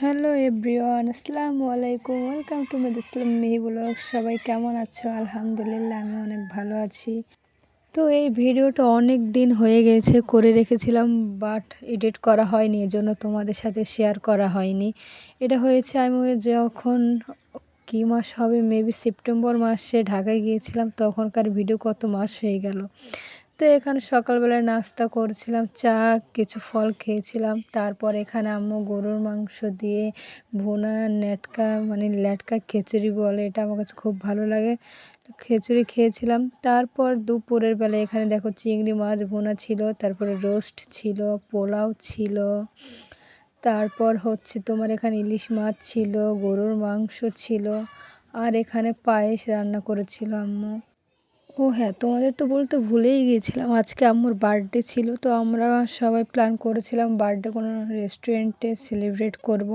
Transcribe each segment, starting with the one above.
Hello everyone, আসসালামু আলাইকুম। Welcome two মেদ ইসলাম মিহি ব্লগ। সবাই কেমন আছো? আলহামদুলিল্লাহ আমি অনেক ভালো আছি। তো এই ভিডিওটা অনেক দিন হয়ে গেছে, করে রেখেছিলাম বাট এডিট করা হয়নি, এজন্য তোমাদের সাথে শেয়ার করা হয়নি। এটা হয়েছে, আমি যখন, কী মাস হবে? মেবি সেপ্টেম্বর মাসে ঢাকায় গিয়েছিলাম, তখনকার ভিডিও কত মাস হয়ে গেল। তো এখানে সকালবেলায় নাস্তা করছিলাম, চা, কিছু ফল খেয়েছিলাম। তারপর এখানে আম্মু গরুর মাংস দিয়ে ভুনা নেটকা মানে ল্যাটকা খিচুড়ি বলে, এটা আমার কাছে খুব ভালো লাগে। খিচুড়ি খেয়েছিলাম। তারপর দুপুরের বেলা এখানে দেখো চিংড়ি মাছ ভুনা ছিল, তারপরে রোস্ট ছিল, পোলাও ছিল। তারপর হচ্ছে তোমার এখানে ইলিশ মাছ ছিল, গরুর মাংস ছিল, আর এখানে পায়েস রান্না করেছিল আম্মু। ও হ্যাঁ তোমাদের তো বলতে ভুলেই গিয়েছিলাম আজকে আম্মুর বার্থডে ছিল, তো আমরা সবাই প্ল্যান করেছিলাম বার্থডে কোনো রেস্টুরেন্টে সেলিব্রেট করব।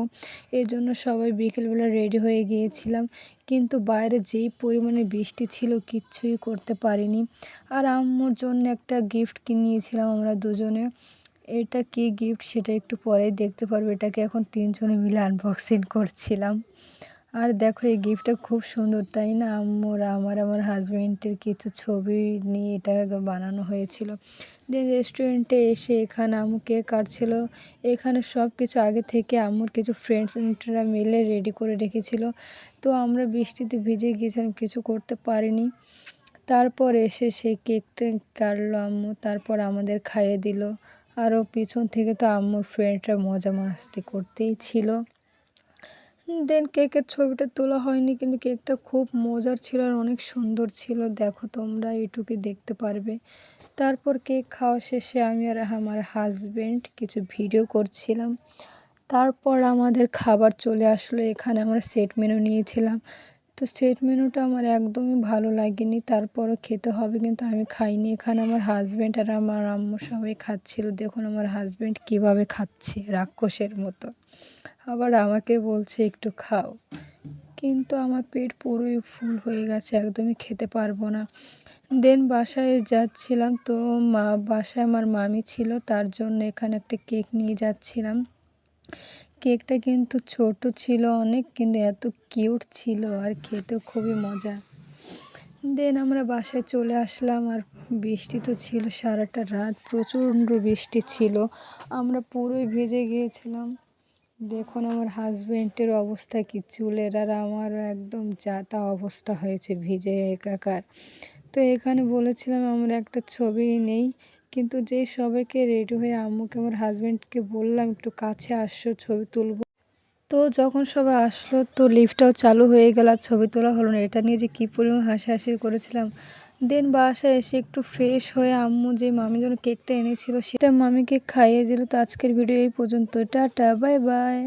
এই জন্য সবাই বিকেলবেলা রেডি হয়ে গিয়েছিলাম, কিন্তু বাইরে যেই পরিমাণে বৃষ্টি ছিল কিচ্ছুই করতে পারিনি। আর আম্মুর জন্য একটা গিফট কিনিয়েছিলাম আমরা দুজনে। এটা কি গিফট সেটা একটু পরেই দেখতে পারব। এটাকে এখন তিনজনে মিলে আনবক্সিং করছিলাম। আর দেখো, এই গিফটটা খুব সুন্দর, তাই না? আম্মুর, আমার আমার হাজব্যান্ডের কিছু ছবি নিয়ে এটা বানানো হয়েছিল। দেন রেস্টুরেন্টে এসে এখানে আম্মু কেক কাটছিল। এখানে সব কিছু আগে থেকে আম্মুর কিছু ফ্রেন্ডসরা মিলে রেডি করে রেখেছিল। তো আমরা বৃষ্টিতে ভিজে গিয়েছিলাম, কিছু করতে পারিনি। তারপর এসে সেই কেকটা কাটলো আম্মু, তারপর আমাদের খাইয়ে দিল। আরও পিছন থেকে তো আম্মুর ফ্রেন্ডরা মজা মাস্তি করতেই ছিল। দেন কেকের ছবিটা তোলা হয়নি, কিন্তু কেকটা খুব মজার ছিল আর অনেক সুন্দর ছিল। দেখো তোমরা এটুকুই দেখতে পারবে। তারপর কেক খাওয়া শেষে আমি আর আমার হাজব্যান্ড কিছু ভিডিও করছিলাম। তারপর আমাদের খাবার চলে আসলো। এখানে আমরা সেট মেনু নিয়েছিলাম। তো সেট মেনুটা আমার একদমই ভালো লাগেনি। তারপরও খেতে হবে কিন্তু আমি খাইনি। এখানে আমার হাজব্যান্ড আর আমার আম্মু সবাই খাচ্ছিল। দেখুন আমার হাজব্যান্ড কীভাবে খাচ্ছে রাক্ষসের মতো। আবার আমাকে বলছে, একটু খাও। কিন্তু আমার পেট পুরোই ফুল হয়ে গেছে, একদমই খেতে পারব না। দেন বাসায় যাচ্ছিলাম তো মা, বাসায় আমার মামি ছিল। তার জন্য এখানে একটা কেক নিয়ে যাচ্ছিলাম। কেকটা কিন্তু ছোট ছিল অনেক, কিন্তু এত কিউট ছিল আর খেতে খুবই মজা। দেন আমরা বাসায় চলে আসলাম আর বৃষ্টি তো ছিল সারাটা রাত, প্রচণ্ড বৃষ্টি ছিল। আমরা পুরোই ভেজে গিয়েছিলাম। দেখুন আমার হাজব্যান্ডের অবস্থা কি চুলের আর আমারও একদম যাতা অবস্থা হয়েছে ভিজে একাকার। তো এখানে বলেছিলাম, আমরা একটা ছবি নেই। কিন্তু যেই সবাইকে রেডি হয়ে আম্মুকে, আমার হাজব্যান্ডকে বললাম, একটু কাছে আসছো ছবি তুলবো। তো যখন সবাই আসলো, তো লিফটটাও চালু হয়ে গেল আর ছবি তোলা হলো না। এটা নিয়ে যে কী পরিমাণ হাসাহাসি করেছিলাম। দেন বাসায় এসে একটু ফ্রেশ হয়ে আম্মু যে মামি যেন কেকটা এনেছিল, সেটা মামিকে খাইয়ে দিল। তো আজকের ভিডিও এই পর্যন্ত টাটা বাই বাই